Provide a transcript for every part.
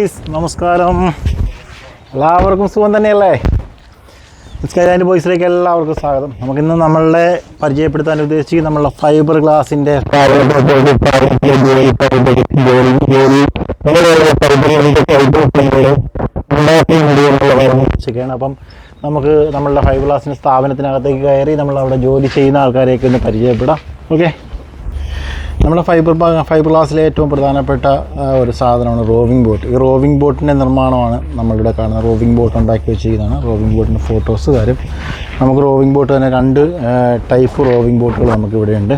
Guys നമസ്കാരം. എല്ലാവർക്കും സുഖം തന്നെയല്ലേ? സ്കൈലാൻഡ് ബോയ്സിലേക്ക് എല്ലാവർക്കും സ്വാഗതം. നമുക്കിന്ന് നമ്മളുടെ പരിചയപ്പെടുത്താൻ ഉദ്ദേശിച്ച് നമ്മളുടെ ഫൈബർ ഗ്ലാസിന്റെ ാണ് അപ്പം നമുക്ക് നമ്മളുടെ ഫൈബർ ഗ്ലാസിന്റെ സ്ഥാപനത്തിനകത്തേക്ക് കയറി നമ്മൾ അവിടെ ജോലി ചെയ്യുന്ന ആൾക്കാരെയൊക്കെ ഒന്ന് പരിചയപ്പെടാം. ഓക്കെ നമ്മുടെ ഫൈബർ ഫൈബർ ഗ്ലാസ്സിലെ ഏറ്റവും പ്രധാനപ്പെട്ട ഒരു സാധനമാണ് റോവിംഗ് ബോട്ട് ഈ റോവിംഗ് ബോട്ടിന്റെ നിർമ്മാണമാണ് നമ്മളിവിടെ കാണുന്നത്. റോവിംഗ് ബോട്ട് ഉണ്ടാക്കി വെച്ചിരിക്കുന്നതാണ്. റോവിംഗ് ബോട്ടിന്റെ ഫോട്ടോസ് കാര്യം നമുക്ക് റോവിംഗ് ബോട്ട് തന്നെ രണ്ട് ടൈപ്പ് റോവിംഗ് ബോട്ടുകൾ നമുക്ക് ഇവിടെയുണ്ട്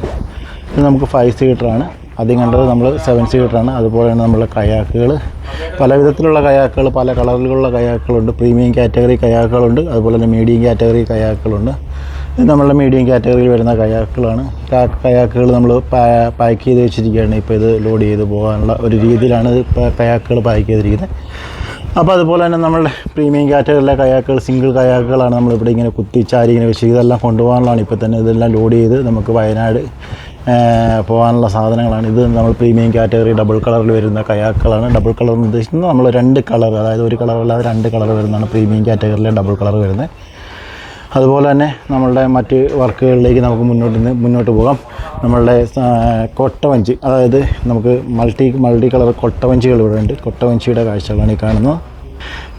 ഇത് നമുക്ക് ഫൈവ് സീറ്ററാണ് ആദ്യം കണ്ടത് നമ്മൾ സെവൻ സീറ്ററാണ് അതുപോലെ തന്നെ നമ്മളെ കയാക്കുകൾ പല വിധത്തിലുള്ള കയാക്കുകൾ പല കളറിലുള്ള കയാക്കുകളുണ്ട്. Premium category കയാക്കുകളുണ്ട്. അതുപോലെ തന്നെ മീഡിയം കാറ്റഗറി കയാക്കുകളുണ്ട്. ഇത് നമ്മളുടെ മീഡിയം കാറ്റഗറിയിൽ വരുന്ന കയാക്കുകളാണ്. കയാക്കുകൾ നമ്മൾ പാക്ക് ചെയ്ത് വെച്ചിരിക്കുകയാണ്. ഇപ്പോൾ ഇത് ലോഡ് ചെയ്ത് പോകാനുള്ള ഒരു രീതിയിലാണ് ഇത് കയാക്കുകൾ പാക്ക് ചെയ്തിരിക്കുന്നത്. അപ്പോൾ അതുപോലെ തന്നെ നമ്മളുടെ പ്രീമിയം കാറ്റഗറിയിലെ കയാക്കുകൾ സിംഗിൾ കയാക്കുകളാണ് നമ്മളിവിടെ ഇങ്ങനെ കുത്തിച്ചാരി ഇങ്ങനെ വെച്ച് ഇതെല്ലാം കൊണ്ടുപോകാനുള്ളതാണ്. ഇപ്പോൾ തന്നെ ഇതെല്ലാം ലോഡ് ചെയ്ത് നമുക്ക് വയനാട് പോകാനുള്ള സാധനങ്ങളാണ്. ഇത് നമ്മൾ പ്രീമിയം കാറ്റഗറി ഡബിൾ കളറിൽ വരുന്ന കയാക്കുകളാണ്. ഡബിൾ കളർ എന്ന് ഉദ്ദേശിക്കുന്നത് നമ്മൾ രണ്ട് കളർ അതായത് ഒരു കളർ അല്ലാതെ രണ്ട് കളർ വരുന്നതാണ് പ്രീമിയം കാറ്റഗറിയിലെ ഡബിൾ കളർ വരുന്നത്. അതുപോലെ തന്നെ നമ്മളുടെ മറ്റ് വർക്കുകളിലേക്ക് നമുക്ക് മുന്നോട്ട് മുന്നോട്ട് പോകാം. നമ്മളുടെ കൊട്ടവഞ്ചി അതായത് നമുക്ക് മൾട്ടി മൾട്ടി കളർ കൊട്ടവഞ്ചികൾ ഇവിടെ ഉണ്ട്. കൊട്ടവഞ്ചിയുടെ കാഴ്ചകളാണ് ഈ കാണുന്നത്.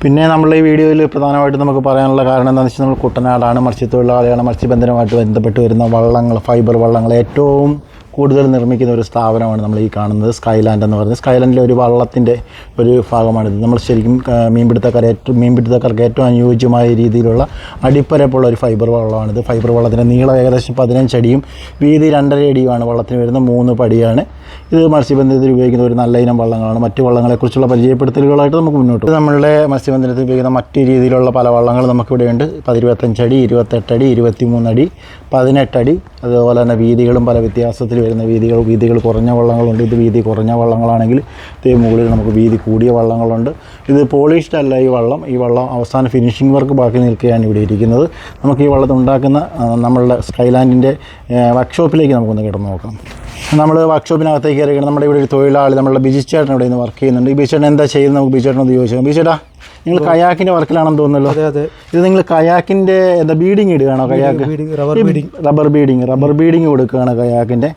പിന്നെ നമ്മൾ ഈ വീഡിയോയിൽ പ്രധാനമായിട്ടും നമുക്ക് പറയാനുള്ള കാരണം എന്താണെന്ന് വെച്ചാൽ നമ്മൾ കുട്ടനാടാണ് മത്സ്യത്തൊഴിലാളിയാണ് മത്സ്യബന്ധനമായിട്ട് ബന്ധപ്പെട്ട് വരുന്ന വള്ളങ്ങൾ ഫൈബർ വള്ളങ്ങൾ ഏറ്റവും കൂടുതൽ നിർമ്മിക്കുന്ന ഒരു സ്ഥാപനമാണ് നമ്മൾ ഈ കാണുന്നത് സ്കൈലാൻഡ് എന്ന് പറയുന്നത്. സ്കൈലാൻഡിലെ ഒരു വള്ളത്തിന്റെ ഒരു ഭാഗമാണിത്. നമ്മൾ ശരിക്കും മീൻപിടുത്തക്കാർ ഏറ്റവും മീൻപിടുത്തക്കാർക്ക് ഏറ്റവും അനുയോജ്യമായ രീതിയിലുള്ള അടിപ്പരപ്പുള്ള ഒരു ഫൈബർ വള്ളമാണിത്. ഫൈബർ വള്ളത്തിന്റെ നീളം ഏകദേശം പതിനഞ്ച് അടിയും വീതി രണ്ടര അടിയുമാണ് വള്ളത്തിന് വരുന്ന മൂന്ന് പടിയാണ്. ഇത് മത്സ്യബന്ധനത്തിൽ ഉപയോഗിക്കുന്ന ഒരു നല്ല ഇനം വള്ളങ്ങളാണ്. മറ്റ് വള്ളങ്ങളെക്കുറിച്ചുള്ള പരിചയപ്പെടുത്തലുകളായിട്ട് നമുക്ക് മുന്നോട്ട്. നമ്മളുടെ മത്സ്യബന്ധനത്തിൽ ഉപയോഗിക്കുന്ന മറ്റ് രീതിയിലുള്ള പല വള്ളങ്ങൾ നമുക്കിവിടെയുണ്ട്. പതിരുപത്തഞ്ചടി ഇരുപത്തെട്ടടി ഇരുപത്തിമൂന്നടി പതിനെട്ടടി അതുപോലെ തന്നെ വീതികളും പല വ്യത്യാസത്തിൽ വരുന്ന വീതികൾ വീതികൾ കുറഞ്ഞ വള്ളങ്ങളുണ്ട്. ഇത് വീതി കുറഞ്ഞ വള്ളങ്ങളാണെങ്കിൽ ഇതേ മുകളിൽ നമുക്ക് വീതി കൂടിയ വള്ളങ്ങളുണ്ട്. ഇത് പോളിഷ്ഡ് അല്ല ഈ വള്ളം. ഈ വള്ളം അവസാന ഫിനിഷിംഗ് വർക്ക് ബാക്കി നിൽക്കുകയാണ് ഇവിടെ ഇരിക്കുന്നത്. നമുക്ക് ഈ വള്ളത്തിൽ ഉണ്ടാക്കുന്ന നമ്മളുടെ സ്കൈലാൻഡിന്റെ വർക്ക്ഷോപ്പിലേക്ക് നമുക്കൊന്ന് കിടന്ന് നോക്കാം. നമ്മൾ വർക്ക്ഷോപ്പിനകത്തേക്ക് കയറിയാണ് നമ്മുടെ ഇവിടെ ഒരു തൊഴിലാളി നമ്മളുടെ ബിജി ചേട്ടൻ ഇവിടെ നിന്ന് വർക്ക് ചെയ്യുന്നുണ്ട്. ഈ ബിജി ചേട്ടൻ എന്താ ചെയ്യുന്നത് നമുക്ക് ബിജി ചേട്ടനൊന്ന് ചോദിച്ചു ബിജി ചേട്ടാ നിങ്ങൾ കയാക്കിന്റെ വർക്കിലാണെന്ന് തോന്നുന്നല്ലോ. അതെ അതെ. ഇത് നിങ്ങൾ കയാക്കിന്റെ എന്താ ബീഡിങ് ഇടുകയാണോ kayak? Rubber beading rubber beading rubber beading കൊടുക്കുകയാണ് കയാക്കിന്റെ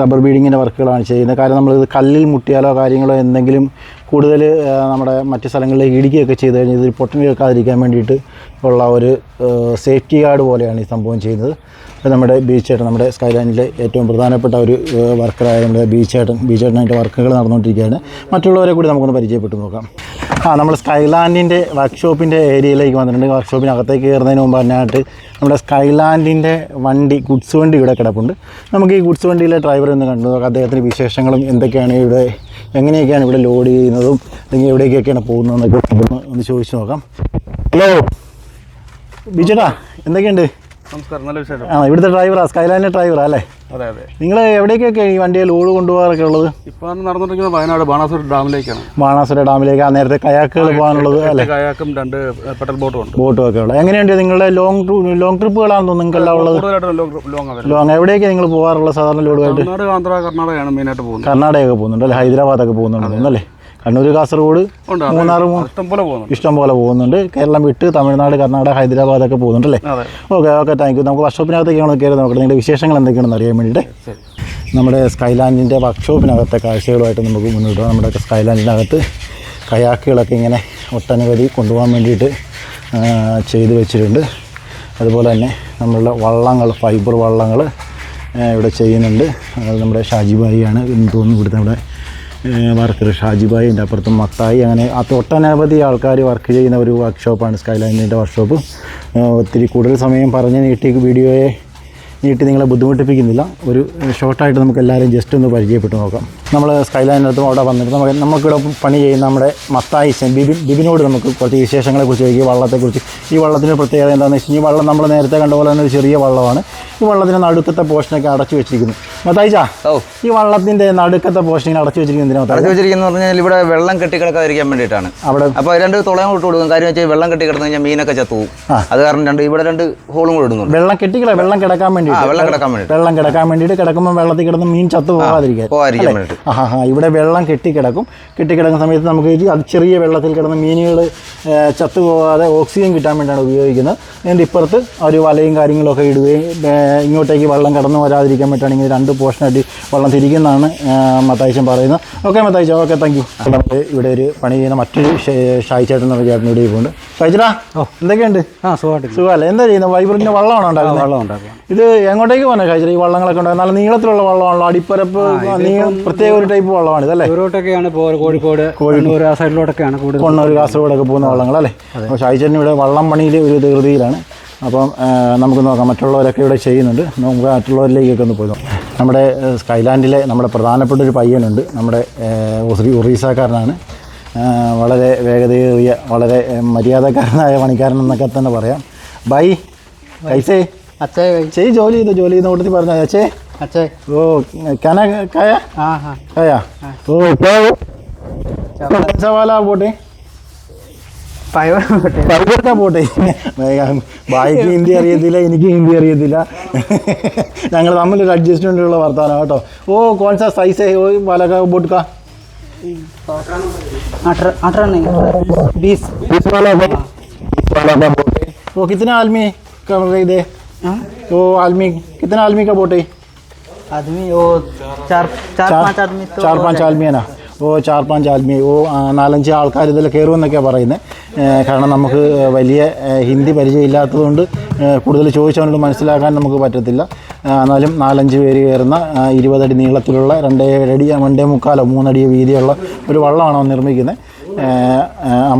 റബ്ബർ ബീഡിങ്ങിന്റെ വർക്കുകളാണ് ചെയ്യുന്നത്. കാരണം നമ്മളിത് കല്ലിൽ മുട്ടിയാലോ കാര്യങ്ങളോ എന്തെങ്കിലും കൂടുതൽ നമ്മുടെ മറ്റ് സ്ഥലങ്ങളിലേക്ക് ഇടിക്കുകയൊക്കെ ചെയ്ത് കഴിഞ്ഞാൽ ഇത് പൊട്ടൻ കേൾക്കാതിരിക്കാൻ വേണ്ടിയിട്ട് ഉള്ള ഒരു സേഫ്റ്റി ഗാർഡ് പോലെയാണ് ഈ സംഭവം ചെയ്യുന്നത്. അത് നമ്മുടെ ബീച്ചേട്ടൻ നമ്മുടെ സ്കൈലൈനിലെ ഏറ്റവും പ്രധാനപ്പെട്ട ഒരു വർക്കറായ നമ്മുടെ ബീച്ചേട്ടൻ ബീച്ചേട്ടനായിട്ട് വർക്കുകൾ നടന്നുകൊണ്ടിരിക്കുകയാണ്. മറ്റുള്ളവരെ കൂടി നമുക്കൊന്ന് പരിചയപ്പെട്ടു നോക്കാം. ആ നമ്മൾ സ്കൈലാൻഡിന്റെ വർക്ക്ഷോപ്പിന്റെ ഏരിയയിലേക്ക് വന്നിട്ടുണ്ട്. വർക്ക്ഷോപ്പിനകത്തേക്ക് കയറുന്നതിന് മുമ്പ് തന്നെയായിട്ട് നമ്മുടെ സ്കൈലാൻഡിന്റെ വണ്ടി ഗുഡ്സ് വണ്ടി ഇവിടെ കിടപ്പുണ്ട്. നമുക്ക് ഈ ഗുഡ്സ് വണ്ടിയിലെ ഡ്രൈവറെ ഒന്ന് കണ്ടു നോക്കാം. അദ്ദേഹത്തിന്റെ വിശേഷങ്ങളും എന്തൊക്കെയാണ് ഇവിടെ എങ്ങനെയൊക്കെയാണ് ഇവിടെ ലോഡ് ചെയ്യുന്നതും അല്ലെങ്കിൽ എവിടേക്കൊക്കെയാണ് പോകുന്നതെന്നൊക്കെ ഒന്ന് ചോദിച്ചു നോക്കാം. ഹലോ. ബിജുടാ എന്തൊക്കെയുണ്ട്? നമസ്കാരം നല്ല വിശേഷം. ആ ഇവിടുത്തെ ഡ്രൈവറാ സ്കൈലൈനിലെ ഡ്രൈവറാ അല്ലേ? അതെ അതെ. നിങ്ങൾ എവിടേക്കൊക്കെ ഈ വണ്ടിയെ ലോഡ് കൊണ്ടുപോകാറൊക്കെ ഉള്ളത്? ഇപ്പോൾ നടന്നുകൊണ്ടിരിക്കുന്നത് വയനാട് ബാണാസുര ഡാമിലേക്കാണ്. ബാണാസുര ഡാമിലേക്ക് ആ നേരത്തെ കയാക്കുകൾ പോകാനുള്ളത് അല്ലേ? കയാക്കും രണ്ട് പെട്രോൾ ബോട്ടും ഉണ്ട്. ബോട്ടും ഒക്കെ ഉള്ളത്. എങ്ങനെയുണ്ട് നിങ്ങളുടെ ലോങ് ലോങ് ട്രിപ്പുകളാണെന്ന് നിങ്ങൾക്കെല്ലാം ഉള്ളത്? ലോങ് എവിടേക്ക് നിങ്ങൾ പോകാറുള്ള സാധാരണ ലോഡുമായിട്ട്? ആന്ധ്ര കർണാടകയാണ് മെയിനായിട്ട് പോകുന്നത്. കർണാടകയൊക്കെ പോകുന്നുണ്ട് അല്ലേ? ഹൈദരാബാദൊക്കെ പോകുന്നുണ്ട് തോന്നുന്നു അല്ലേ? കണ്ണൂർ കാസർഗോഡ് മൂന്നാറ് മൂന്നാർ ഇഷ്ടം പോലെ പോകുന്നുണ്ട്. കേരളം വിട്ട് തമിഴ്നാട് കർണാടക ഹൈദരാബാദ് ഒക്കെ പോകുന്നുണ്ട് അല്ലേ ഓക്കെ ഓക്കെ താങ്ക് യു നമുക്ക് വർക്ക്ഷോപ്പിനകത്തേക്കാണ് കയറി നോക്കട്ടെ നിങ്ങളുടെ വിശേഷങ്ങൾ എന്തൊക്കെയാണെന്ന് അറിയാൻ വേണ്ടിയിട്ട്. നമ്മുടെ സ്കൈലാൻഡിന്റെ വർക്ക്ഷോപ്പിനകത്തെ കാഴ്ചകളുമായിട്ട് നമുക്ക് മുന്നോട്ട് പോകാം. നമ്മുടെ സ്കൈലാൻഡിനകത്ത് കയാക്കുകളൊക്കെ ഇങ്ങനെ ഒട്ടനവധി കൊണ്ടുപോകാൻ വേണ്ടിയിട്ട് ചെയ്തു വെച്ചിട്ടുണ്ട്. അതുപോലെ തന്നെ നമ്മളുടെ വള്ളങ്ങൾ ഫൈബർ വള്ളങ്ങൾ ഇവിടെ ചെയ്യുന്നുണ്ട്. അത് നമ്മുടെ ഷാജിബായിയാണ് എന്ന് തോന്നുന്നു ഇവിടുത്തെ നമ്മുടെ വർക്കർ ഷാജിബായി എന്റെ അപ്പുറത്തും മത്തായി അങ്ങനെ ഒട്ടനവധി ആൾക്കാർ വർക്ക് ചെയ്യുന്ന ഒരു വർക്ക്ഷോപ്പാണ് സ്കൈലാൻഡിന്റെ വർക്ക്ഷോപ്പ്. ഒത്തിരി കൂടുതൽ സമയം പറഞ്ഞ് നീട്ടി വീഡിയോയെ നീട്ടി നിങ്ങളെ ബുദ്ധിമുട്ടിപ്പിക്കുന്നില്ല. ഒരു ഷോർട്ടായിട്ട് നമുക്ക് എല്ലാവരും ജസ്റ്റ് ഒന്ന് പരിചയപ്പെട്ട് നോക്കാം. നമ്മൾ സ്കൈലൈനടുത്തും അവിടെ വന്നിട്ട് നമുക്ക് നമുക്കിവിടെ പണി ചെയ്യുന്ന നമ്മുടെ മത്തായി ബിബിൻ ബിബിനോട് നമുക്ക് കുറച്ച് വിശേഷങ്ങളെക്കുറിച്ച് ചോദിക്കുക വള്ളത്തെക്കുറിച്ച്. ഈ വള്ളത്തിന്റെ പ്രത്യേകത എന്താണെന്ന് വെച്ച് കഴിഞ്ഞാൽ വള്ളം നമ്മൾ നേരത്തെ കണ്ട പോലെ തന്നെ ഒരു ചെറിയ വള്ളമാണ്. ഈ വള്ളത്തിന്റെ നടുക്കത്തെ പോർഷനൊക്കെ അടച്ചു വെച്ചിരിക്കുന്നു. മത്തായിച്ചാ ഓ ഈ വള്ളത്തിന്റെ നടുക്കത്തെ പോസ്റ്റിങ്ങനെ അടച്ചു വെച്ചിരിക്കുന്ന എന്തിനാ അടച്ചു വെച്ചിരിക്കുന്ന പറഞ്ഞാൽ ഇവിടെ വെള്ളം കെട്ടിക്കിടക്കാതിരിക്കാൻ വേണ്ടിയിട്ടാണ്. അവിടെ അപ്പോൾ രണ്ട് തുളയും ഇട്ട് കൊടുക്കും. കാര്യം വെച്ചാൽ വെള്ളം കെട്ടി കിടന്നു കഴിഞ്ഞാൽ മീനൊക്കെ ചത്തുപോകും. അത് കാരണം രണ്ട് ഇവിടെ രണ്ട് ഹോളും കൂടെ ഇടുന്നു വെള്ളം കെട്ടിക്കിട വെള്ളം കിടക്കാൻ ആ വെള്ളം കിടക്കാൻ വേണ്ടി വെള്ളം കിടക്കാൻ വേണ്ടിയിട്ട് കിടക്കുമ്പോൾ വെള്ളത്തിൽ കിടന്ന് മീൻ ചത്തു പോകാതിരിക്കാൻ പോകാതിരിക്കാൻ വേണ്ടിയിട്ട്. ആ ഇവിടെ വെള്ളം കെട്ടിക്കിടക്കും. കെട്ടിക്കിടക്കുന്ന സമയത്ത് നമുക്ക് ചെറിയ വെള്ളത്തിൽ കിടന്ന് മീനുകൾ ചത്തു പോകാതെ ഓക്സിജൻ കിട്ടാൻ വേണ്ടിയാണ് ഉപയോഗിക്കുന്നത്. എന്നിട്ട് ഇപ്പുറത്ത് ഒരു വലയും കാര്യങ്ങളൊക്കെ ഇടുകയും ഇങ്ങോട്ടേക്ക് വെള്ളം കടന്നു വരാതിരിക്കാൻ പറ്റുകയാണെങ്കിൽ രണ്ട് പോർഷനായിട്ട് വെള്ളം തിരിക്കുന്നതാണ് മത്തായിച്ചൻ പറയുന്നത്. ഓക്കെ മത്തായിച്ച ഓക്കെ താങ്ക് യു നമുക്ക് ഇവിടെ ഒരു പണി ചെയ്യുന്ന മറ്റൊരു ഷായി ചേട്ടൻ എന്നൊരു ചേട്ടൻ ഇവിടെ ഉണ്ട് ഷായിച്ചടാ എന്തൊക്കെയുണ്ട്? ആ സുഖമായിട്ട് സുഖമല്ലേ? എന്താ ചെയ്യുന്നത്? വൈബ്രന്റിന്റെ വള്ളമാണോ ഉണ്ടാക്കുന്നത്? വെള്ളം ഉണ്ടാക്കുക ഇത് എങ്ങോട്ടേക്ക് പോകുന്നത് കഴിച്ചത് ഈ വള്ളങ്ങളൊക്കെ ഉണ്ടാകും നല്ല നീളത്തിലുള്ള വള്ളമാണല്ലോ അടിപ്പരപ്പ് പ്രത്യേക ഒരു ടൈപ്പ് വള്ളമാണ് ഇതല്ലേ ഇവരോട്ടൊക്കെയാണ് കോഴിക്കോട് കണ്ണൂർ ആ സൈഡിലോട്ടൊക്കെയാണ് കൂടുതൽ കൊണ്ണൂർ കാസർഗോഡൊക്കെ പോകുന്ന വള്ളങ്ങൾ അല്ലേ അപ്പോൾ ഷായിച്ചേട്ടൻ ഇവിടെ വള്ളം പണിയിൽ ഒരു ധൃതിയിലാണ്. അപ്പം നമുക്ക് നോക്കാം. മറ്റുള്ളവരൊക്കെ ഇവിടെ ചെയ്യുന്നുണ്ട്. നമുക്ക് മറ്റുള്ളവരിലേക്കൊക്കെ ഒന്ന് പോയി നോക്കാം. നമ്മുടെ സ്കൈലാൻഡിലെ നമ്മുടെ പ്രധാനപ്പെട്ട ഒരു പയ്യനുണ്ട്. നമ്മുടെ ഒറീസക്കാരനാണ്. വളരെ വേഗതയേറിയ വളരെ മര്യാദക്കാരനായ പണിക്കാരൻ എന്നൊക്കെ തന്നെ പറയാം. ബൈ. കൈസേ. അച്ഛേ ചേ ജോലി ചെയ്തു? ജോലി ചെയ്ത് കൂട്ടത്തിൽ പറഞ്ഞു അച്ഛേ. അച്ഛേ. ഓ കന കയ? കയ? ഓ ഇപ്പോ സവാല പോട്ടെ. सा वाला बोट है फाइबर ഫൈബർ का बोट है ഭായിക്ക് ഹിന്ദി അറിയത്തില്ല എനിക്ക് ഹിന്ദി അറിയത്തില്ല ഞങ്ങൾ തമ്മിലൊരു അഡ്ജസ്റ്റ്മെൻ്റ് ഉള്ള വർത്താനം കേട്ടോ ഓ കോൺ സാ സൈസ് है वो वाला का बोट का अठारह अठारह नहीं बीस इस वाला बोट इस वाला का बोट है वो कितना आदमी कर रही दे हाँ? वो आदमी कितना आदमी का बोट है आदमी वो चार चार पांच आदमी तो ചാർ പാഞ്ച് ആൽമിയനാ ഓ ചാർ പാഞ്ച് ആൽമി ഓ നാലഞ്ച് ആൾക്കാർ ഇതിൽ കയറുമെന്നൊക്കെയാണ് പറയുന്നത് കാരണം നമുക്ക് വലിയ ഹിന്ദി പരിചയമില്ലാത്തതുകൊണ്ട് കൂടുതൽ ചോദിച്ചവനോട് മനസ്സിലാക്കാൻ നമുക്ക് പറ്റത്തില്ല. എന്നാലും നാലഞ്ച് പേര് കയറുന്ന ഇരുപതടി നീളത്തിലുള്ള രണ്ടേ അടി രണ്ടേ മുക്കാലോ മൂന്നടി വീതിയുള്ള ഒരു വള്ളമാണ് നിർമ്മിക്കുന്നത്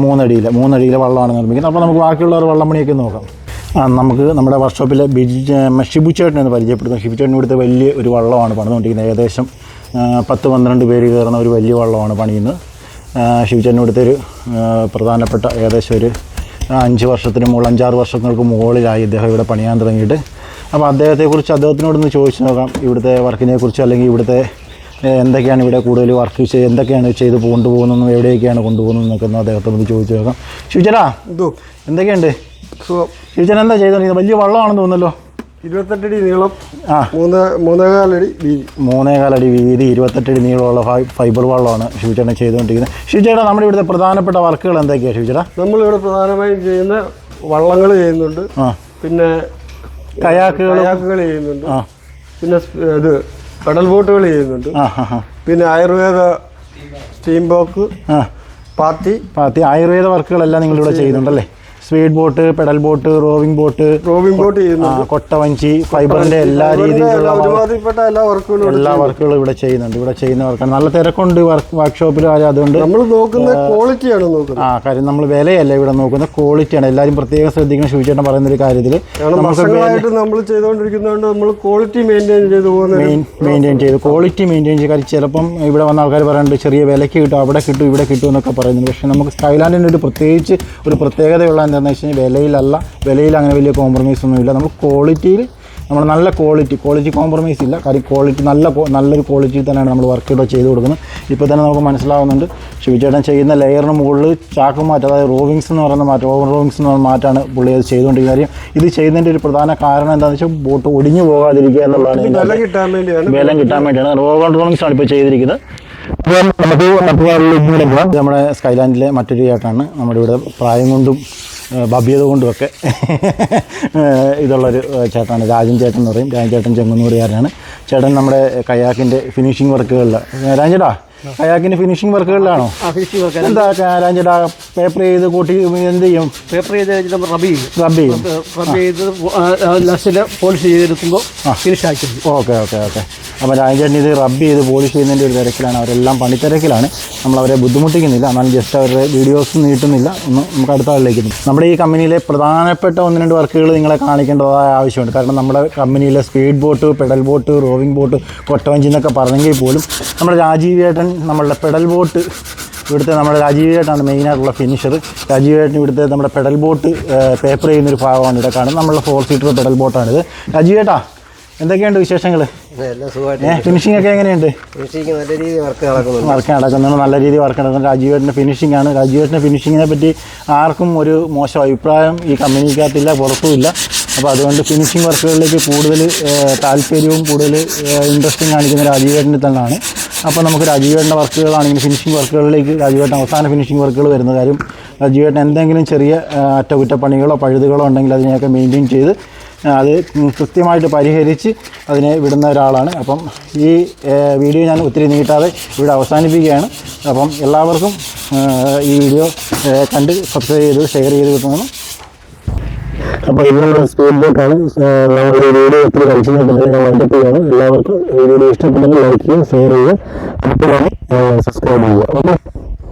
മൂന്നടിയിൽ മൂന്നടിയിലെ വള്ളമാണ് നിർമ്മിക്കുന്നത്. അപ്പോൾ നമുക്ക് ബാക്കിയുള്ളവർ വള്ളം പണിയൊക്കെ നോക്കാം. നമുക്ക് നമ്മുടെ വർക്ക്ഷോപ്പിലെ ബിജി ഷിബു ചേട്ടനെ ഒന്ന് പരിചയപ്പെടുത്തും. ചേട്ടൻ വലിയ ഒരു വള്ളമാണ് പണിതുകൊണ്ടിരിക്കുന്നത്. ഏകദേശം പത്ത് പന്ത്രണ്ട് പേര് കയറുന്ന ഒരു വലിയ വള്ളമാണ് പണിയുന്നത്. ഇവിടുത്തെ ഒരു പ്രധാനപ്പെട്ട ഏകദേശം ഒരു അഞ്ച് വർഷത്തിന് മുകളിൽ അഞ്ചാറ് വർഷങ്ങൾക്ക് മുകളിലായി ഇദ്ദേഹം ഇവിടെ പണിയാൻ തുടങ്ങിയിട്ട്. അപ്പോൾ അദ്ദേഹത്തെക്കുറിച്ച് അദ്ദേഹത്തിനോടൊന്ന് ചോദിച്ചു നോക്കാം. ഇവിടുത്തെ വർക്കിനെ കുറിച്ച് അല്ലെങ്കിൽ ഇവിടുത്തെ എന്തൊക്കെയാണ് ഇവിടെ കൂടുതൽ വർക്ക് ചെയ്ത് എന്തൊക്കെയാണ് ചെയ്ത് കൊണ്ടുപോകുന്നതെന്നും എവിടെയൊക്കെയാണ് കൊണ്ടുപോകുന്നതെന്നൊക്കെ ഒന്ന് അദ്ദേഹത്തോട് ചോദിച്ചു നോക്കാം. ഷിബുചേട്ടാ എന്തൊക്കെയുണ്ട്? ശിവചന എന്താ ചെയ്തോണ്ടിരിക്കുന്നത് വലിയ വള്ളമാണെന്ന് തോന്നുന്നല്ലോ. ഇരുപത്തെട്ടടി നീളം ആ. മൂന്ന് മൂന്നേകാലടി വീതി. മൂന്നേകാലടി വീതി ഇരുപത്തെട്ടടി നീളമുള്ള ഫൈബർ വള്ളമാണ് ഷിബുചേട്ടൻ ചെയ്തുകൊണ്ടിരിക്കുന്നത്. ഷിബുചേട്ടാ നമ്മുടെ ഇവിടുത്തെ പ്രധാനപ്പെട്ട വർക്കുകൾ എന്തൊക്കെയാണ് ഷിബുചേട്ടാ നമ്മളിവിടെ പ്രധാനമായും ചെയ്യുന്ന വള്ളങ്ങൾ ചെയ്യുന്നുണ്ട്. ആ. പിന്നെ കയാക്കുകൾ കയാക്കുകൾ ചെയ്യുന്നുണ്ട്. ആ. പിന്നെ ഇത് കടൽ ബോട്ടുകൾ ചെയ്യുന്നുണ്ട്. ആ ആ ആ. പിന്നെ ആയുർവേദ സ്റ്റീം ബോക്ക് ആ. പാത്തി. പാത്തി ആയുർവേദ വർക്കുകളെല്ലാം നിങ്ങളിവിടെ ചെയ്യുന്നുണ്ടല്ലേ? Speed boat pedal boat rowing boat rowing boat കൊട്ടവഞ്ചി ഫൈബറിന്റെ എല്ലാ രീതിയിലുള്ള എല്ലാ വർക്കുകളും ഇവിടെ ചെയ്യുന്നുണ്ട്. ഇവിടെ ചെയ്യുന്ന വർക്കാണ് നല്ല തിരക്കുണ്ട് വർക്ക് വർക്ക്ഷോപ്പിൽ അതുകൊണ്ട്. നമ്മൾ നോക്കുന്ന ക്വാളിറ്റിയാണ് നോക്കുന്നത്. ആ കാര്യം നമ്മൾ വിലയല്ല ഇവിടെ നോക്കുന്നത് ക്വാളിറ്റിയാണ് എല്ലാവരും പ്രത്യേകം ശ്രദ്ധിക്കണം. ശിവചേട്ടൻ പറയുന്ന ഒരു കാര്യത്തിൽ നമ്മൾ ചെയ്തുകൊണ്ടിരിക്കുന്നതുകൊണ്ട് നമ്മൾ ക്വാളിറ്റി മെയിന്റെയിൻ ചെയ്ത് മെയിന്റെയിൻ ചെയ്ത്. ക്വാളിറ്റി മെയിന്റെയിൻ ചെയ്ത് കാര്യം ചിലപ്പം ഇവിടെ വന്ന ആൾക്കാർ പറയുന്നുണ്ട് ചെറിയ വിലയ്ക്ക് കിട്ടും അവിടെ കിട്ടും ഇവിടെ കിട്ടും എന്നൊക്കെ പറയുന്നുണ്ട്. പക്ഷേ നമുക്ക് സ്കൈലാൻഡിന്റെ ഒരു പ്രത്യേകിച്ച് ഒരു പ്രത്യേകതയുള്ള എന്താണെന്ന് വെച്ച് കഴിഞ്ഞാൽ വിലയിലല്ല വിലയിൽ അങ്ങനെ വലിയ കോംപ്രമൈസ് ഒന്നും ഇല്ല. നമ്മൾ ക്വാളിറ്റിയിൽ നമ്മൾ നല്ല ക്വാളിറ്റി ക്വാളിറ്റി കോംപ്രമൈസ് ഇല്ല. കാര്യം ക്വാളിറ്റി നല്ല നല്ലൊരു ക്വാളിറ്റിയിൽ തന്നെയാണ് നമ്മൾ വർക്ക് ഇവിടെ ചെയ്ത് കൊടുക്കുന്നത്. ഇപ്പോൾ തന്നെ നമുക്ക് മനസ്സിലാവുന്നുണ്ട് ശിവചേട്ടൻ ചെയ്യുന്ന ലെയറിന് മുകളിൽ ചാക്ക് മാറ്റം അതായത് റോവിങ്സ് എന്ന് പറയുന്ന മാറ്റം ഓവർ റോവിങ്സ് എന്ന് പറയുന്ന മാറ്റമാണ് പുള്ളി അത് ചെയ്തുകൊണ്ടിരിക്കുന്ന കാര്യം. ഇത് ചെയ്യുന്നതിന്റെ ഒരു പ്രധാന കാരണം എന്താണെന്ന് വെച്ചാൽ ബോട്ട് ഒടിഞ്ഞു പോകാതിരിക്കുക എന്നുള്ളതാണ് ഇതിന്റെ വില കിട്ടാൻ വേണ്ടിയാണ് ബലം കിട്ടാൻ വേണ്ടിയാണ്. ഓവർ റോവിങ്സ് ആണ് ഇപ്പോൾ ചെയ്തിരിക്കുന്നത്. അപ്പം നമുക്ക് മറ്റൊരു നമ്മുടെ സ്കൈലാൻഡിലെ മറ്റൊരു ചേട്ടനാണ് നമ്മുടെ ഇവിടെ പ്രായം കൊണ്ടും ഏഹ് കൊണ്ടുമൊക്കെ ഇതുള്ളൊരു ചേട്ടനാണ് രാജൻ ചേട്ടൻ എന്ന് പറയും. രാജൻ ചേട്ടൻ ചെങ്ങന്നൂരുകാരനാണ്. ചേട്ടൻ നമ്മുടെ കയാക്കിന്റെ ഫിനിഷിംഗ് വർക്കുകളിൽ രാജേട്ടാ കയാക്കിന്റെ ഫിനിഷിംഗ് വർക്കുകളിലാണോ ആ ഫിനിഷിംഗ് എന്താ രാജേട്ടാ പേപ്പർ ചെയ്ത് കൂട്ടി എന്ത് ചെയ്യും? പേപ്പർ ചെയ്ത് കഴിഞ്ഞിട്ട് നമ്മൾ റബ് ചെയ്യും. റബ്ബ് ചെയ്യും. റബ് ചെയ്ത് ലാസ്റ്റിൽ പോളിഷ് ചെയ്തെടുക്കുമ്പോൾ ഫിനിഷ് ആക്കി ഓക്കെ ഓക്കെ ഓക്കെ. അപ്പോൾ രാജേട്ടൻ ഇത് റബ്ബ് ചെയ്ത് പോളിഷ് ചെയ്യുന്നതിന്റെ ഒരു തിരക്കിലാണ്. അവരെല്ലാം പണിത്തിരക്കിലാണ്. നമ്മൾ അവരെ ബുദ്ധിമുട്ടിക്കുന്നില്ല. എന്നാലും ജസ്റ്റ് അവരുടെ വീഡിയോസ് നീട്ടുന്നില്ല. ഒന്ന് നമുക്ക് അടുത്ത ആളിലേക്ക്. നമ്മുടെ ഈ കമ്പനിയിലെ പ്രധാനപ്പെട്ട ഒന്ന് രണ്ട് വർക്കുകൾ നിങ്ങളെ കാണിക്കേണ്ടതായ ആവശ്യമുണ്ട്. കാരണം നമ്മുടെ കമ്പനിയിലെ speed boat pedal boat rowing boat കൊട്ടവഞ്ചി എന്നൊക്കെ പറഞ്ഞെങ്കിൽ പോലും നമ്മുടെ രാജീവ് ചേട്ടൻ നമ്മളുടെ പെഡൽ ബോട്ട് ഇവിടുത്തെ നമ്മുടെ രാജീവേട്ടാണ് മെയിനായിട്ടുള്ള ഫിനിഷർ രാജീവേട്ടൻ ഇവിടുത്തെ നമ്മുടെ പെഡൽ ബോട്ട് പേപ്പർ ചെയ്യുന്ന ഒരു ഭാഗമാണ് ഇവിടെ കാണുന്നത്. നമ്മളുടെ ഫോർ സീറ്റർ പെഡൽ ബോട്ടാണിത് രാജീവേട്ടാ എന്തൊക്കെയുണ്ട് വിശേഷങ്ങൾ ഫിനിഷിംഗ് ഒക്കെ എങ്ങനെയുണ്ട്? കൃഷിക്ക് നല്ല രീതിയിൽ വർക്ക് നടക്കുന്നുണ്ട്. നല്ല രീതിയിൽ വർക്ക് നടക്കുന്നുണ്ട്. രാജീവേട്ടന്റെ ഫിനിഷിംഗ് ആണ്. രാജീവേട്ടന്റെ ഫിനിഷിങ്ങിനെ പറ്റി ആർക്കും ഒരു മോശം അഭിപ്രായം ഈ കമ്പനിക്കകത്തില്ല പുറത്തുമില്ല. അപ്പോൾ അതുകൊണ്ട് ഫിനിഷിംഗ് വർക്കുകളിലേക്ക് കൂടുതൽ താല്പര്യവും കൂടുതൽ ഇൻട്രസ്റ്റിംഗ് കാണിക്കുന്ന രാജീവേട്ടന്റെ തന്നെയാണ് അപ്പോൾ നമുക്ക് രാജീവേട്ടന്റെ വർക്കുകളാണെങ്കിൽ ഫിനിഷിംഗ് വർക്കുകളിലേക്ക് രാജീവേട്ടൻ അവസാന ഫിനിഷിംഗ് വർക്കുകൾ വരുന്ന കാര്യം രാജീവേട്ടൻ എന്തെങ്കിലും ചെറിയ അറ്റകുറ്റപ്പണികളോ പഴുതുകളോ ഉണ്ടെങ്കിൽ അതിനെയൊക്കെ മെയിന്റെയിൻ ചെയ്ത് അത് കൃത്യമായിട്ട് പരിഹരിച്ച് അതിനെ വിടുന്ന ഒരാളാണ്. അപ്പം ഈ വീഡിയോ ഞാൻ ഒത്തിരി നീട്ടാതെ ഇവിടെ അവസാനിപ്പിക്കുകയാണ്. അപ്പം എല്ലാവർക്കും ഈ വീഡിയോ കണ്ട് സബ്സ്ക്രൈബ് ചെയ്ത് ഷെയർ ചെയ്ത് കിട്ടണം അപ്പോൾ ഇതിനുള്ള ബോട്ടാണ് നമ്മുടെ വീഡിയോ എത്ര കഴിച്ചിട്ടുണ്ടെങ്കിൽ വൈൻഡപ്പ് ചെയ്യാണ് എല്ലാവർക്കും ഈ വീഡിയോ ഇഷ്ടപ്പെട്ടെങ്കിൽ ലൈക്ക് ചെയ്യുക ഷെയർ ചെയ്യുക സബ്സ്ക്രൈബ് ചെയ്യുക. ഓക്കെ?